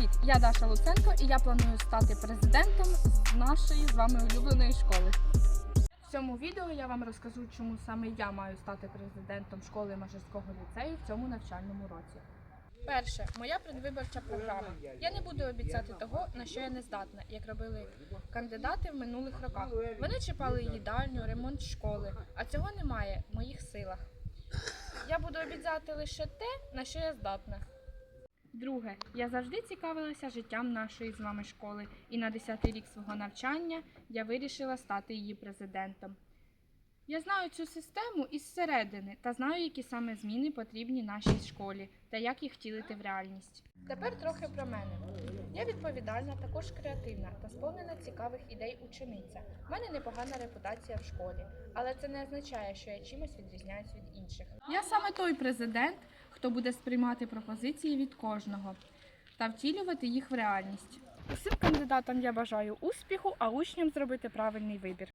Привіт! Я Даша Луценко і я планую стати президентом нашої з вами улюбленої школи. В цьому відео я вам розкажу, чому саме я маю стати президентом школи Мажирського ліцею в цьому навчальному році. Перше, моя предвиборча програма. Я не буду обіцяти того, на що я не здатна, як робили кандидати в минулих роках. Вони чіпали їдальню, ремонт школи, а цього немає в моїх силах. Я буду обіцяти лише те, на що я здатна. Друге, я завжди цікавилася життям нашої з вами школи, і на 10-й рік свого навчання я вирішила стати її президентом. Я знаю цю систему із середини та знаю, які саме зміни потрібні нашій школі та як їх втілити в реальність. Тепер трохи про мене. Я відповідальна, також креативна та сповнена цікавих ідей учениця. У мене непогана репутація в школі, але це не означає, що я чимось відрізняюсь від інших. Я саме той президент, хто буде сприймати пропозиції від кожного та втілювати їх в реальність. Усім кандидатам я бажаю успіху, а учням зробити правильний вибір.